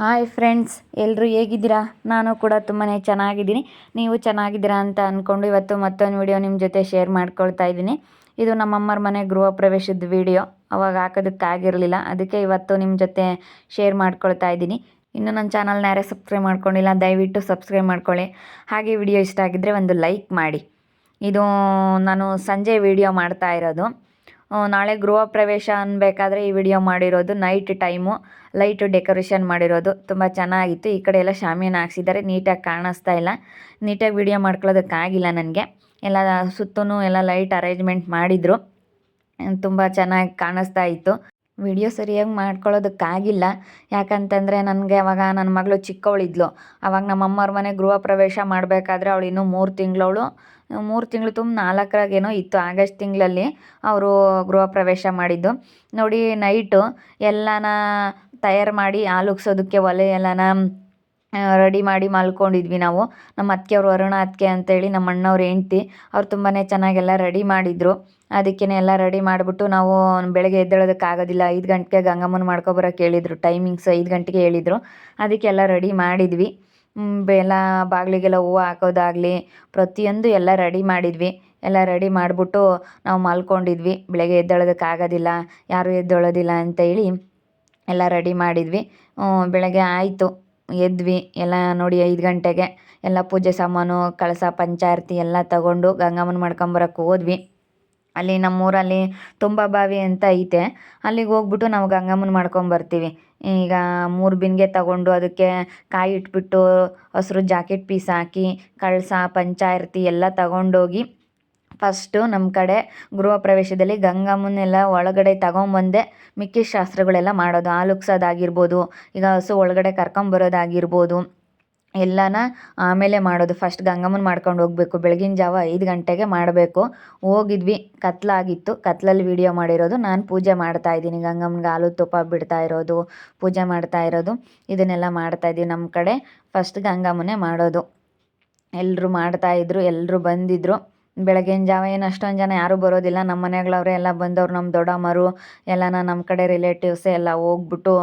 Hi friends ಎಲ್ಲರೂ ಹೇಗಿದ್ದೀರಾ? ನಾನು ಕೂಡ ತುಂಬಾ ಚೆನ್ನಾಗಿದ್ದೀನಿ. ನೀವು ಚೆನ್ನಾಗಿದ್ದೀರಾ ಅಂತ ಅಂದ್ಕೊಂಡು ಇವತ್ತು ಮತ್ತೊಂದು ವಿಡಿಯೋ ನಿಮ್ಮ ಜೊತೆ ಶೇರ್ ಮಾಡ್ಕೊಳ್ತಾ ಇದ್ದೀನಿ. ಇದು ನಮ್ಮಮ್ಮರ ಮನೆ ಗೃಹ ಪ್ರವೇಶದ ವಿಡಿಯೋ ಅವಾಗ ಹಾಕೋದಕ್ಕಾಗಿರಲಿಲ್ಲ ಅದಕ್ಕೆ ಇವತ್ತು ನಿಮ್ಮ ಜೊತೆ ಶೇರ್ ಮಾಡ್ಕೊಳ್ತಾ ಇದ್ದೀನಿ. ಇನ್ನು ನನ್ನ ಚಾನಲ್ನ ಯಾರೇ ಸಬ್ಸ್ಕ್ರೈಬ್ ಮಾಡ್ಕೊಂಡಿಲ್ಲ, ದಯವಿಟ್ಟು ಸಬ್ಸ್ಕ್ರೈಬ್ ಮಾಡ್ಕೊಳ್ಳಿ. ಹಾಗೆ ವಿಡಿಯೋ ಇಷ್ಟ ಆಗಿದ್ದರೆ ಒಂದು ಲೈಕ್ ಮಾಡಿ. ಇದು ನಾನು ಸಂಜೆ ವಿಡಿಯೋ ಮಾಡ್ತಾ ಇರೋದು. ನಾಳೆ ಗೃಹ ಪ್ರವೇಶ ಅನ್ಬೇಕಾದ್ರೆ ಈ ವಿಡಿಯೋ ಮಾಡಿರೋದು ನೈಟ್ ಟೈಮು ಲೈಟ್ ಡೆಕೋರೇಷನ್ ಮಾಡಿರೋದು. ತುಂಬ ಚೆನ್ನಾಗಿತ್ತು. ಈ ಕಡೆ ಎಲ್ಲ ಶಾಮಿಯನ್ನು ಹಾಕ್ಸಿದ್ದಾರೆ. ನೀಟಾಗಿ ಕಾಣಿಸ್ತಾ ಇಲ್ಲ. ನೀಟಾಗಿ ವಿಡಿಯೋ ಮಾಡ್ಕೊಳ್ಳೋದಕ್ಕಾಗಿಲ್ಲ ನನಗೆ. ಎಲ್ಲ ಸುತ್ತೂ ಎಲ್ಲ ಲೈಟ್ ಅರೇಂಜ್ಮೆಂಟ್ ಮಾಡಿದರು. ತುಂಬ ಚೆನ್ನಾಗಿ ಕಾಣಿಸ್ತಾ ಇತ್ತು. ವಿಡಿಯೋ ಸರಿಯಾಗಿ ಮಾಡ್ಕೊಳ್ಳೋದಕ್ಕಾಗಿಲ್ಲ. ಯಾಕಂತಂದರೆ ನನಗೆ ಅವಾಗ ನನ್ನ ಮಗಳು ಚಿಕ್ಕವಳಿದ್ಲು. ಅವಾಗ ನಮ್ಮ ಅಮ್ಮವ್ರ ಮನೆ ಗೃಹ ಪ್ರವೇಶ ಮಾಡಬೇಕಾದ್ರೆ ಅವಳು ಇನ್ನೂ ಮೂರು ತಿಂಗಳವಳು. ಮೂರು ತಿಂಗಳು ತುಂಬ ನಾಲ್ಕರಾಗೇನೋ ಇತ್ತು ಆಗಸ್ಟ್ ತಿಂಗಳಲ್ಲಿ ಅವರು ಗೃಹ ಪ್ರವೇಶ ಮಾಡಿದ್ದು. ನೋಡಿ ನೈಟು ಎಲ್ಲನ ತಯಾರು ಮಾಡಿ ಆಲುಗ್ಸೋದಕ್ಕೆ ಒಲೆ ಎಲ್ಲನ ರೆಡಿ ಮಾಡಿ ಮಲ್ಕೊಂಡಿದ್ವಿ ನಾವು. ನಮ್ಮ ಅತ್ತಿಗೆಯವರು ಅರುಣ ಅತ್ತಿಗೆ ಅಂತೇಳಿ ನಮ್ಮ ಅಣ್ಣವ್ರ ಹೆಂಡ್ತಿ, ಅವ್ರು ತುಂಬಾ ಚೆನ್ನಾಗೆಲ್ಲ ರೆಡಿ ಮಾಡಿದರು. ಅದಕ್ಕೇ ಎಲ್ಲ ರೆಡಿ ಮಾಡಿಬಿಟ್ಟು ನಾವು ಬೆಳಗ್ಗೆ ಎದ್ದೇಳೋದಕ್ಕಾಗೋದಿಲ್ಲ. ಐದು ಗಂಟೆಗೆ ಗಂಗಮ್ಮನ ಮಾಡ್ಕೊಬರೋಕೆ ಹೇಳಿದ್ರು. ಟೈಮಿಂಗ್ಸ್ ಐದು ಗಂಟೆಗೆ ಹೇಳಿದರು. ಅದಕ್ಕೆಲ್ಲ ರೆಡಿ ಮಾಡಿದ್ವಿ. ಎಲ್ಲ ಬಾಗಿಲಿಗೆಲ್ಲ ಹೂವು ಹಾಕೋದಾಗಲಿ, ಪ್ರತಿಯೊಂದು ಎಲ್ಲ ರೆಡಿ ಮಾಡಿದ್ವಿ. ಎಲ್ಲ ರೆಡಿ ಮಾಡಿಬಿಟ್ಟು ನಾವು ಮಲ್ಕೊಂಡಿದ್ವಿ. ಬೆಳಗ್ಗೆ ಎದ್ದೇಳೋದಕ್ಕಾಗೋದಿಲ್ಲ, ಯಾರೂ ಎದ್ದೇಳೋದಿಲ್ಲ ಅಂತ ಹೇಳಿ ಎಲ್ಲ ರೆಡಿ ಮಾಡಿದ್ವಿ. ಬೆಳಗ್ಗೆ ಆಯಿತು. ಎದ್ವಿ. ಎಲ್ಲ ನೋಡಿ ಐದು ಗಂಟೆಗೆ ಎಲ್ಲ ಪೂಜೆ ಸಾಮಾನು, ಕಳಸ, ಪಂಚಾರತಿ ಎಲ್ಲ ತಗೊಂಡು ಗಂಗಮ್ಮನ ಮಾಡ್ಕೊಂಬರಕ್ಕೆ ಹೋದ್ವಿ. ಅಲ್ಲಿ ನಮ್ಮೂರಲ್ಲಿ ತುಂಬ ಬಾವಿ ಅಂತ ಐತೆ. ಅಲ್ಲಿಗೆ ಹೋಗ್ಬಿಟ್ಟು ನಾವು ಗಂಗಮ್ಮನ ಮಾಡ್ಕೊಂಬರ್ತೀವಿ ಈಗ ಮೂರು ಬಿಂದಿಗೆ ತಗೊಂಡು ಅದಕ್ಕೆ ಕಾಯಿ ಇಟ್ಬಿಟ್ಟು ಹಸಿರು ಜಾಕೆಟ್ ಪೀಸ್ ಹಾಕಿ, ಕಳಸ, ಪಂಚಾಯಿರ್ತಿ ಎಲ್ಲ ತಗೊಂಡೋಗಿ ಫಸ್ಟು ನಮ್ಮ ಕಡೆ ಗೃಹ ಪ್ರವೇಶದಲ್ಲಿ ಗಂಗಮ್ಮನ್ನೆಲ್ಲ ಒಳಗಡೆ ತಗೊಂಬಂದೆ ಮಿಕ್ಕಿ ಶಾಸ್ತ್ರಗಳೆಲ್ಲ ಮಾಡೋದು ಹಾಲುಕ್ಸೋದಾಗಿರ್ಬೋದು ಈಗ ಹಸು ಒಳಗಡೆ ಕರ್ಕೊಂಬರೋದಾಗಿರ್ಬೋದು ಎಲ್ಲನ ಆಮೇಲೆ ಮಾಡೋದು. ಫಸ್ಟ್ ಗಂಗಮ್ಮನ ಮಾಡ್ಕೊಂಡು ಹೋಗಬೇಕು. ಬೆಳಗಿನ ಜಾವ ಐದು ಗಂಟೆಗೆ ಮಾಡಬೇಕು. ಹೋಗಿದ್ವಿ. ಕತ್ಲಾಗಿತ್ತು. ಕತ್ಲಲ್ಲಿ ವಿಡಿಯೋ ಮಾಡಿರೋದು. ನಾನು ಪೂಜೆ ಮಾಡ್ತಾ ಇದ್ದೀನಿ. ಗಂಗಮ್ಮನಿಗೆ ಹಾಲು ತುಪ್ಪ ಬಿಡ್ತಾ ಇರೋದು. ಪೂಜೆ ಮಾಡ್ತಾ ಇರೋದು. ಇದನ್ನೆಲ್ಲ ಮಾಡ್ತಾ ಇದ್ದೀವಿ ನಮ್ಮ ಕಡೆ. ಫಸ್ಟ್ ಗಂಗಮ್ಮನೇ ಮಾಡೋದು. ಎಲ್ಲರೂ ಮಾಡ್ತಾಯಿದ್ರು ಎಲ್ಲರೂ ಬಂದಿದ್ದರು ಬೆಳಗಿನ ಜಾವ ಏನು ಅಷ್ಟೊಂದು ಜನ ಯಾರೂ ಬರೋದಿಲ್ಲ. ನಮ್ಮ ಮನೆಗಳವ್ರೆ ಎಲ್ಲ ಬಂದವ್ರು ನಮ್ಮ ದೊಡ್ಡಮ್ಮರು, ಎಲ್ಲನ ನಮ್ಮ ಕಡೆ ರಿಲೇಟಿವ್ಸ್ ಎಲ್ಲ ಹೋಗ್ಬಿಟ್ಟು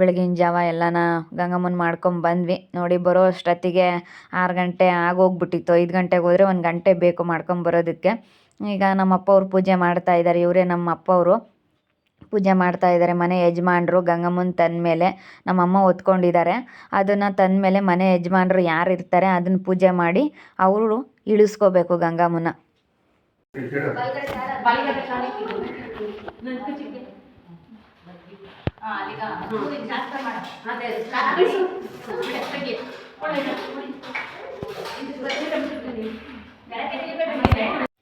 ಬೆಳಗಿನ ಜಾವ ಎಲ್ಲನ ಗಂಗಮ್ಮನ ಮಾಡ್ಕೊಂಡು ಬಂದ್ವಿ. ನೋಡಿ ಬರೋ ಅಷ್ಟೊತ್ತಿಗೆ ಆರು ಗಂಟೆ ಆಗೋಗ್ಬಿಟ್ಟಿತ್ತು. ಐದು ಗಂಟೆಗೆ ಹೋದರೆ ಒಂದು ಗಂಟೆ ಬೇಕು ಮಾಡ್ಕೊಂಬರೋದಕ್ಕೆ ಈಗ ನಮ್ಮ ಅಪ್ಪ ಅವ್ರು ಪೂಜೆ ಮಾಡ್ತಾ ಇದ್ದಾರೆ ಇವರೇ ನಮ್ಮ ಅಪ್ಪ ಅವರು. ಪೂಜೆ ಮಾಡ್ತಾ ಇದ್ದಾರೆ. ಮನೆ ಯಜಮಾನ್ರು, ಗಂಗಮ್ಮನ ತಂದಮೇಲೆ ನಮ್ಮಮ್ಮ ಹೊತ್ಕೊಂಡಿದ್ದಾರೆ. ಅದನ್ನು ತಂದಮೇಲೆ ಮನೆ ಯಜಮಾನ್ರು ಯಾರು ಇರ್ತಾರೆ ಅದನ್ನು ಪೂಜೆ ಮಾಡಿ ಅವರು ಇಳಿಸ್ಕೋಬೇಕು ಗಂಗಮ್ಮನ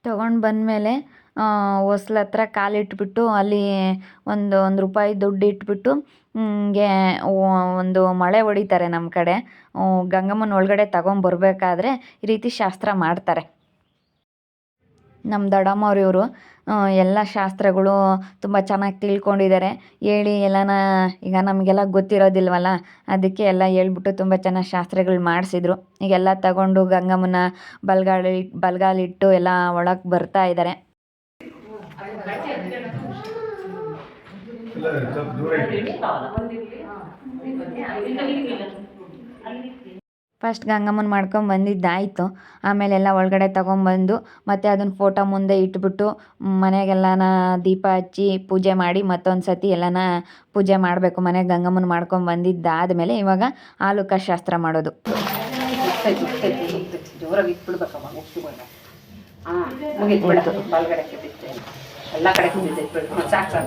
ತಗೊಂಡು ಬಂದಮೇಲೆ ಹೊಸ್ಲ ಹತ್ರ ಕಾಲಿಟ್ಬಿಟ್ಟು ಅಲ್ಲಿ ಒಂದು ಒಂದು ರೂಪಾಯಿ ದುಡ್ಡು ಇಟ್ಬಿಟ್ಟು ಹಿಂಗೆ ಒಂದು ಮಳೆ ಹೊಡಿತಾರೆ ನಮ್ಮ ಕಡೆ. ಗಂಗಮ್ಮನ ಒಳಗಡೆ ತಗೊಂಬರ್ಬೇಕಾದ್ರೆ ಈ ರೀತಿ ಶಾಸ್ತ್ರ ಮಾಡ್ತಾರೆ. ನಮ್ಮ ದೊಡ್ಡಮ್ಮವ್ರು ಇವರು ಎಲ್ಲ ಶಾಸ್ತ್ರಗಳು ತುಂಬ ಚೆನ್ನಾಗಿ ತಿಳ್ಕೊಂಡಿದ್ದಾರೆ ಹೇಳಿ, ಎಲ್ಲನ, ಈಗ ನಮಗೆಲ್ಲ ಗೊತ್ತಿರೋದಿಲ್ವಲ್ಲ, ಅದಕ್ಕೆ ಎಲ್ಲ ಹೇಳ್ಬಿಟ್ಟು ತುಂಬ ಚೆನ್ನಾಗಿ ಶಾಸ್ತ್ರಗಳು ಮಾಡಿಸಿದ್ರು. ಈಗೆಲ್ಲ ತಗೊಂಡು ಗಂಗಮ್ಮನ ಬಲ್ಗಾಲಿ ಬಲ್ಗಾಲಿಟ್ಟು ಎಲ್ಲ ಒಳಗೆ ಬರ್ತಾ ಇದ್ದಾರೆ ಫಸ್ಟ್ ಗಂಗಮ್ಮನ ಮಾಡ್ಕೊಂಡು ಬಂದಿದ್ದಾಯಿತು ಆಮೇಲೆ ಎಲ್ಲ ಒಳಗಡೆ ತಗೊಂಬಂದು ಮತ್ತೆ ಅದನ್ನ ಫೋಟೋ ಮುಂದೆ ಇಟ್ಬಿಟ್ಟು ಮನೆಗೆಲ್ಲನ ದೀಪ ಹಚ್ಚಿ ಪೂಜೆ ಮಾಡಿ ಮತ್ತೊಂದು ಸತಿ ಎಲ್ಲನ ಪೂಜೆ ಮಾಡಬೇಕು. ಮನೆಗೆ ಗಂಗಮ್ಮನ ಮಾಡ್ಕೊಂಡು ಬಂದಿದ್ದಾದಮೇಲೆ ಇವಾಗ ಆಲುಕ ಶಾಸ್ತ್ರ ಮಾಡೋದು. ಜೋರಾಗಿ ಎಲ್ಲ ಕಡೆ ಸಾಕು ಸಾಕು.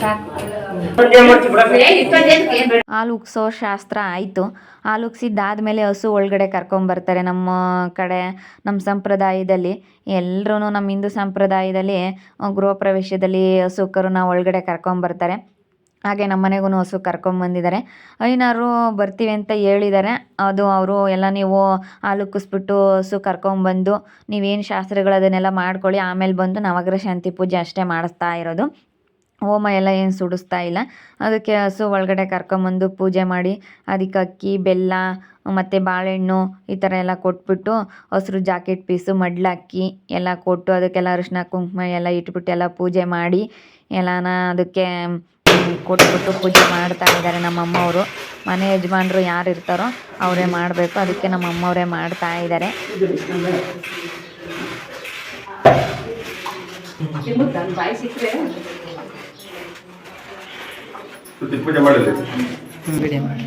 ಸಾಕು. ಹಾಲು ಉಗ್ಸೋ ಶಾಸ್ತ್ರ ಆಯಿತು. ಹಾಲು ಉಗ್ಸಿದ್ದಾದ್ಮೇಲೆ ಹಸು ಒಳಗಡೆ ಕರ್ಕೊಂಬರ್ತಾರೆ ನಮ್ಮ ಕಡೆ ನಮ್ಮ ಸಂಪ್ರದಾಯದಲ್ಲಿ. ಎಲ್ಲರೂ ನಮ್ಮ ಹಿಂದೂ ಸಂಪ್ರದಾಯದಲ್ಲಿ ಗೃಹ ಪ್ರವೇಶದಲ್ಲಿ ಹಸು ಕರುನ ಒಳಗಡೆ ಕರ್ಕೊಂಬರ್ತಾರೆ. ಹಾಗೆ ನಮ್ಮ ಮನೆಗೂ ಹಸು ಕರ್ಕೊಂಬಂದಿದ್ದಾರೆ ಐನಾರು ಬರ್ತೀವಿ ಅಂತ ಹೇಳಿದ್ದಾರೆ. ಅದು ಅವರು ಎಲ್ಲ ನೀವು ಹಾಲು ಕುಸ್ಬಿಟ್ಟು ಹಸು ಕರ್ಕೊಂಬಂದು ನೀವೇನು ಶಾಸ್ತ್ರಗಳು ಅದನ್ನೆಲ್ಲ ಮಾಡ್ಕೊಳ್ಳಿ. ಆಮೇಲೆ ಬಂದು ನವಗ್ರಹ ಶಾಂತಿ ಪೂಜೆ ಅಷ್ಟೇ ಮಾಡಿಸ್ತಾ ಇರೋದು. ಹೋಮ ಎಲ್ಲ ಏನು ಸುಡಿಸ್ತಾ ಇಲ್ಲ. ಅದಕ್ಕೆ ಹಸು ಒಳಗಡೆ ಕರ್ಕೊಂಬಂದು ಪೂಜೆ ಮಾಡಿ ಅದಕ್ಕೆ ಅಕ್ಕಿ, ಬೆಲ್ಲ, ಮತ್ತು ಬಾಳೆಹಣ್ಣು ಈ ಥರ ಎಲ್ಲ ಕೊಟ್ಬಿಟ್ಟು ಹಸ್ರು ಜಾಕೆಟ್ ಪೀಸು ಮಡ್ಲಕ್ಕಿ ಎಲ್ಲ ಕೊಟ್ಟು ಅದಕ್ಕೆಲ್ಲ ಅರಿಶಿನ ಕುಂಕುಮ ಎಲ್ಲ ಇಟ್ಬಿಟ್ಟು ಎಲ್ಲ ಪೂಜೆ ಮಾಡಿ ಎಲ್ಲನ ಅದಕ್ಕೆ ಕೊಟ್ಬಿಟ್ಟು ಪೂಜೆ ಮಾಡ್ತಾ ಇದ್ದಾರೆ ನಮ್ಮ ಅಮ್ಮವರು ಮನೆ ಯಜಮಾನರು ಯಾರು ಇರ್ತಾರೋ ಅವರೇ ಮಾಡಬೇಕು. ಅದಕ್ಕೆ ನಮ್ಮ ಅಮ್ಮವರೇ ಮಾಡ್ತಾ ಇದ್ದಾರೆ. Thank you. ಪೂಜೆ ಮಾಡಲಿ ಮಾಡಿ.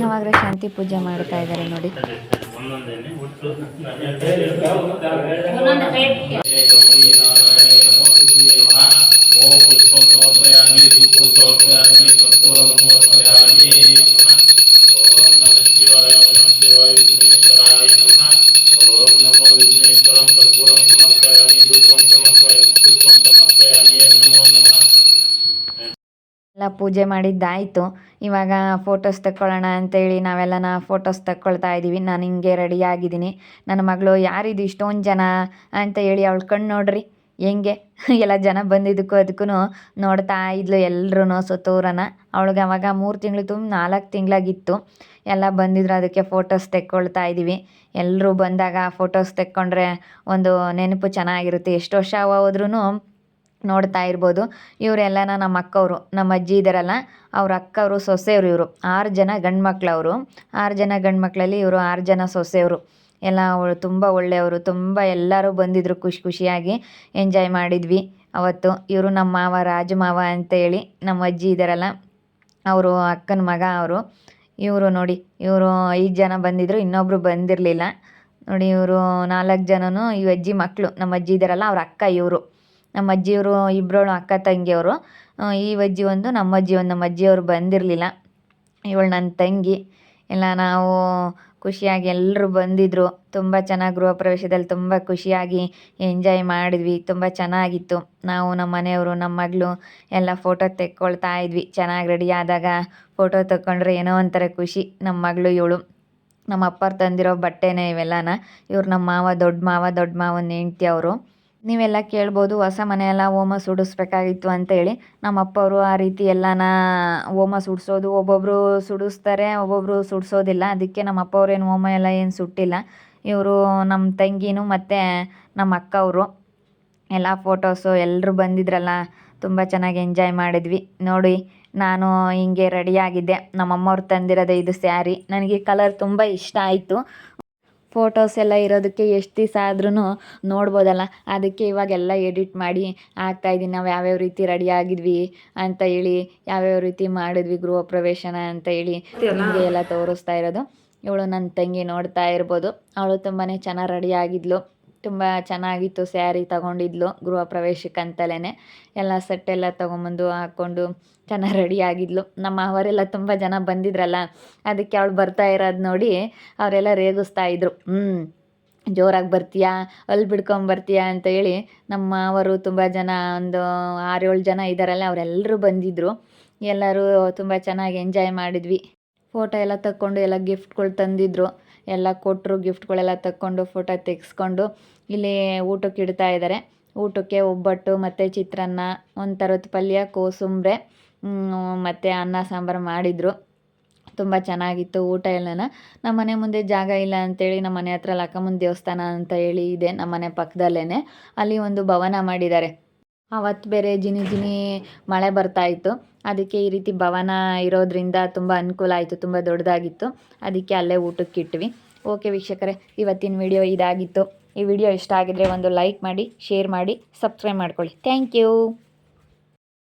ಯಾವಾಗಲೂ ಶಾಂತಿ ಪೂಜೆ ಮಾಡ್ತಾ ಇದ್ದಾರೆ ನೋಡಿ. ಎಲ್ಲ ಪೂಜೆ ಮಾಡಿದ್ದಾಯಿತು. ಇವಾಗ ಫೋಟೋಸ್ ತಕ್ಕೊಳ್ಳೋಣ ಅಂತೇಳಿ ನಾವೆಲ್ಲನ ಫೋಟೋಸ್ ತಕ್ಕೊಳ್ತಾ ಇದ್ದೀವಿ. ನಾನು ಹಿಂಗೆ ರೆಡಿ ಆಗಿದ್ದೀನಿ. ನನ್ನ ಮಗಳು ಯಾರಿದು ಇಷ್ಟೊಂದು ಜನ ಅಂತ ಹೇಳಿ ಅವಳು ಕಣ್ಣು ನೋಡ್ರಿ. ಹೆಂಗೆ? ಎಲ್ಲ ಜನ ಬಂದಿದ್ದಕ್ಕೂ ಅದಕ್ಕೂ ನೋಡ್ತಾ ಇದ್ಲು ಎಲ್ಲರೂ ಸುತ್ತೂರನ. ಅವಳಿಗೆ ಅವಾಗ ಮೂರು ತಿಂಗಳು ತುಂಬ ನಾಲ್ಕು ತಿಂಗಳಾಗಿತ್ತು. ಎಲ್ಲ ಬಂದಿದ್ರು ಅದಕ್ಕೆ ಫೋಟೋಸ್ ತೆಕ್ಕೊಳ್ತಾ ಇದ್ದೀವಿ. ಎಲ್ಲರೂ ಬಂದಾಗ ಫೋಟೋಸ್ ತೆಕ್ಕೊಂಡ್ರೆ ಒಂದು ನೆನಪು ಚೆನ್ನಾಗಿರುತ್ತೆ. ಎಷ್ಟು ವರ್ಷ ಹೋದ್ರೂ ನೋಡ್ತಾ ಇರ್ಬೋದು. ಇವರೆಲ್ಲನ ನಮ್ಮ ಅಕ್ಕವರು, ನಮ್ಮ ಅಜ್ಜಿ ಇದ್ದಾರಲ್ಲ ಅವ್ರ ಅಕ್ಕವರು, ಸೊಸೆಯವರು ಇವರು. ಆರು ಜನ ಗಂಡು ಆರು ಜನ ಗಂಡು ಮಕ್ಕಳಲ್ಲಿ ಇವರು ಆರು ಜನ ಸೊಸೆಯವರು. ಎಲ್ಲ ಅವಳು ತುಂಬ ಒಳ್ಳೆಯವರು, ತುಂಬ ಎಲ್ಲರೂ ಬಂದಿದ್ದರು ಖುಷಿ ಖುಷಿಯಾಗಿ ಎಂಜಾಯ್ ಮಾಡಿದ್ವಿ ಅವತ್ತು. ಇವರು ನಮ್ಮ ಮಾವ, ರಾಜ ಮಾವ ಅಂತೇಳಿ ನಮ್ಮ ಅಜ್ಜಿ ಇದ್ದಾರಲ್ಲ ಅವರು ಅಕ್ಕನ ಮಗ ಅವರು. ಇವರು ನೋಡಿ, ಇವರು ಐದು ಜನ ಬಂದಿದ್ದರು ಇನ್ನೊಬ್ಬರು ಬಂದಿರಲಿಲ್ಲ. ನೋಡಿ ಇವರು ನಾಲ್ಕು ಜನನೂ ಈ ಅಜ್ಜಿ ಮಕ್ಕಳು ನಮ್ಮ ಅಜ್ಜಿ ಇದ್ದಾರಲ್ಲ ಅವ್ರ ಅಕ್ಕ ಇವರು. ನಮ್ಮ ಅಜ್ಜಿಯವರು ಇಬ್ಬರು ಅಕ್ಕ ತಂಗಿಯವರು ಈ ಅಜ್ಜಿ ಒಂದು, ನಮ್ಮ ಅಜ್ಜಿ ಒಂದು, ನಮ್ಮ ಅಜ್ಜಿಯವರು ಬಂದಿರಲಿಲ್ಲ. ಇವಳು ನನ್ನ ತಂಗಿ. ಎಲ್ಲ ನಾವು ಖುಷಿಯಾಗಿ ಎಲ್ಲರೂ ಬಂದಿದ್ದರು ತುಂಬ ಚೆನ್ನಾಗಿ ಗೃಹ ಪ್ರವೇಶದಲ್ಲಿ ತುಂಬ ಖುಷಿಯಾಗಿ ಎಂಜಾಯ್ ಮಾಡಿದ್ವಿ. ತುಂಬ ಚೆನ್ನಾಗಿತ್ತು. ನಾವು ನಮ್ಮ ಮನೆಯವರು, ನಮ್ಮ ಮಗಳು ಎಲ್ಲ ಫೋಟೋ ತೆಕ್ಕೊಳ್ತಾ ಇದ್ವಿ. ಚೆನ್ನಾಗಿ ರೆಡಿ ಆದಾಗ ಫೋಟೋ ತಗೊಂಡ್ರೆ ಏನೋ ಒಂಥರ ಖುಷಿ. ನಮ್ಮ ಮಗಳು, ಇವಳು. ನಮ್ಮ ಅಪ್ಪರು ತಂದಿರೋ ಬಟ್ಟೆನೇ ಇವೆಲ್ಲನ. ಇವ್ರು ನಮ್ಮ ಮಾವ, ದೊಡ್ಡ ಮಾವ, ದೊಡ್ಡ ಮಾವನ ಹೆಂಡ್ತಿ ಅವರು. ನೀವೆಲ್ಲ ಕೇಳ್ಬೋದು, ಹೊಸ ಮನೆಯೆಲ್ಲ ಹೋಮ ಸುಡಿಸ್ಬೇಕಾಗಿತ್ತು ಅಂತೇಳಿ. ನಮ್ಮ ಅಪ್ಪವರು ಆ ರೀತಿ ಎಲ್ಲನ ಹೋಮ ಸುಡಿಸೋದು ಒಬ್ಬೊಬ್ಬರು ಸುಡಿಸ್ತಾರೆ ಒಬ್ಬೊಬ್ಬರು ಸುಡಿಸೋದಿಲ್ಲ. ಅದಕ್ಕೆ ನಮ್ಮ ಅಪ್ಪವ್ರೇನು ಹೋಮ ಎಲ್ಲ ಏನು ಸುಟ್ಟಿಲ್ಲ. ಇವರು ನಮ್ಮ ತಂಗಿನೂ ಮತ್ತು ನಮ್ಮ ಅಕ್ಕವರು. ಎಲ್ಲ ಫೋಟೋಸು ಎಲ್ಲರೂ ಬಂದಿದ್ರಲ್ಲ, ತುಂಬ ಚೆನ್ನಾಗಿ ಎಂಜಾಯ್ ಮಾಡಿದ್ವಿ. ನೋಡಿ, ನಾನು ಹಿಂಗೆ ರೆಡಿಯಾಗಿದ್ದೆ ನಮ್ಮಮ್ಮವ್ರು ತಂದಿರೋದು ಇದು ಸ್ಯಾರಿ. ನನಗೆ ಕಲರ್ ತುಂಬ ಇಷ್ಟ ಆಯಿತು. ಫೋಟೋಸ್ ಎಲ್ಲ ಇರೋದಕ್ಕೆ ಎಷ್ಟು ದಿವಸ ಆದ್ರೂ ನೋಡ್ಬೋದಲ್ಲ. ಅದಕ್ಕೆ ಇವಾಗೆಲ್ಲ ಎಡಿಟ್ ಮಾಡಿ ಹಾಕ್ತಾಯಿದ್ದೀನಿ ನಾವು ಯಾವ್ಯಾವ ರೀತಿ ರೆಡಿ ಆಗಿದ್ವಿ ಅಂತ ಹೇಳಿ, ಯಾವ್ಯಾವ ರೀತಿ ಮಾಡಿದ್ವಿ ಗೃಹ ಪ್ರವೇಶನ ಅಂತ ಹೇಳಿ ನಿಮಗೆ ಎಲ್ಲ ತೋರಿಸ್ತಾ ಇರೋದು. ಇವಳು ನನ್ನ ತಂಗಿ ನೋಡ್ತಾ ಇರ್ಬೋದು. ಅವಳು ತುಂಬಾ ಚೆನ್ನಾಗಿ ರೆಡಿ ಆಗಿದ್ಲು. ತುಂಬ ಚೆನ್ನಾಗಿತ್ತು ಸ್ಯಾರಿ ತಗೊಂಡಿದ್ಲು ಗೃಹ ಪ್ರವೇಶಕ್ಕಂತಲೇ ಎಲ್ಲ ಸೆಟ್ ಎಲ್ಲ ತೊಗೊಂಬಂದು ಹಾಕ್ಕೊಂಡು ಚೆನ್ನಾಗಿ ರೆಡಿ ಆಗಿದ್ಲು. ನಮ್ಮ ಅವರೆಲ್ಲ ತುಂಬ ಜನ ಬಂದಿದ್ರಲ್ಲ, ಅದಕ್ಕೆ ಅವಳು ಬರ್ತಾ ಇರೋದು ನೋಡಿ ಅವರೆಲ್ಲ ರೇಗಿಸ್ತಾ ಇದ್ರು. ಹ್ಞೂ ಜೋರಾಗಿ ಬರ್ತೀಯಾ, ಅಲ್ಲಿ ಬಿಡ್ಕೊಂಬರ್ತೀಯಾ ಅಂತ ಹೇಳಿ ನಮ್ಮ ಅವರು ತುಂಬ ಜನ ಒಂದು ಆರು ಏಳು ಜನ ಇದ್ದಾರಲ್ಲ ಅವರೆಲ್ಲರೂ ಬಂದಿದ್ದರು ಎಲ್ಲರೂ ತುಂಬ ಚೆನ್ನಾಗಿ ಎಂಜಾಯ್ ಮಾಡಿದ್ವಿ. ಫೋಟೋ ಎಲ್ಲ ತಕ್ಕೊಂಡು ಎಲ್ಲ ಗಿಫ್ಟ್ಗಳು ತಂದಿದ್ರು. ಎಲ್ಲ ಕೊಟ್ಟರು ಗಿಫ್ಟ್ಗಳೆಲ್ಲ ತಕ್ಕೊಂಡು ಫೋಟೋ ತೆಗೆಸ್ಕೊಂಡು ಇಲ್ಲಿ ಊಟಕ್ಕೆ ಇಡ್ತಾ ಇದ್ದಾರೆ ಊಟಕ್ಕೆ ಒಬ್ಬಟ್ಟು, ಮತ್ತು ಚಿತ್ರಾನ್ನ ಒಂದು ಪಲ್ಯ, ಕೋಸುಂಬರೆ ಮತ್ತು ಅನ್ನ, ಸಾಂಬಾರು ಮಾಡಿದರು. ತುಂಬ ಚೆನ್ನಾಗಿತ್ತು ಊಟ ಎಲ್ಲನ. ನಮ್ಮ ಮನೆ ಮುಂದೆ ಜಾಗ ಇಲ್ಲ ಅಂತೇಳಿ ನಮ್ಮ ಮನೆ ಹತ್ರ ಲಕ್ಕಮ್ಮನ ದೇವಸ್ಥಾನ ಅಂತ ಹೇಳಿ ಇದೆ ನಮ್ಮ ಮನೆ ಪಕ್ಕದಲ್ಲೇ ಅಲ್ಲಿ ಒಂದು ಭವನ ಮಾಡಿದ್ದಾರೆ. ಅವತ್ತು ಬೇರೆ ಜಿನಿ ಜಿನಿ ಮಳೆ ಬರ್ತಾ ಇತ್ತು. ಅದಕ್ಕೆ ಈ ರೀತಿ ಭವನ ಇರೋದ್ರಿಂದ ತುಂಬ ಅನುಕೂಲ ಆಯಿತು, ತುಂಬ ದೊಡ್ಡದಾಗಿತ್ತು. ಅದಕ್ಕೆ ಅಲ್ಲೇ ಊಟಕ್ಕಿಟ್ವಿ ಓಕೆ ವೀಕ್ಷಕರೇ, ಇವತ್ತಿನ ವಿಡಿಯೋ ಇದಾಗಿತ್ತು. ಈ ವಿಡಿಯೋ ಇಷ್ಟ ಆಗಿದ್ರೆ ಒಂದು ಲೈಕ್ ಮಾಡಿ ಶೇರ್ ಮಾಡಿ ಸಬ್ಸ್ಕ್ರೈಬ್ ಮಾಡ್ಕೊಳ್ಳಿ. Thank you.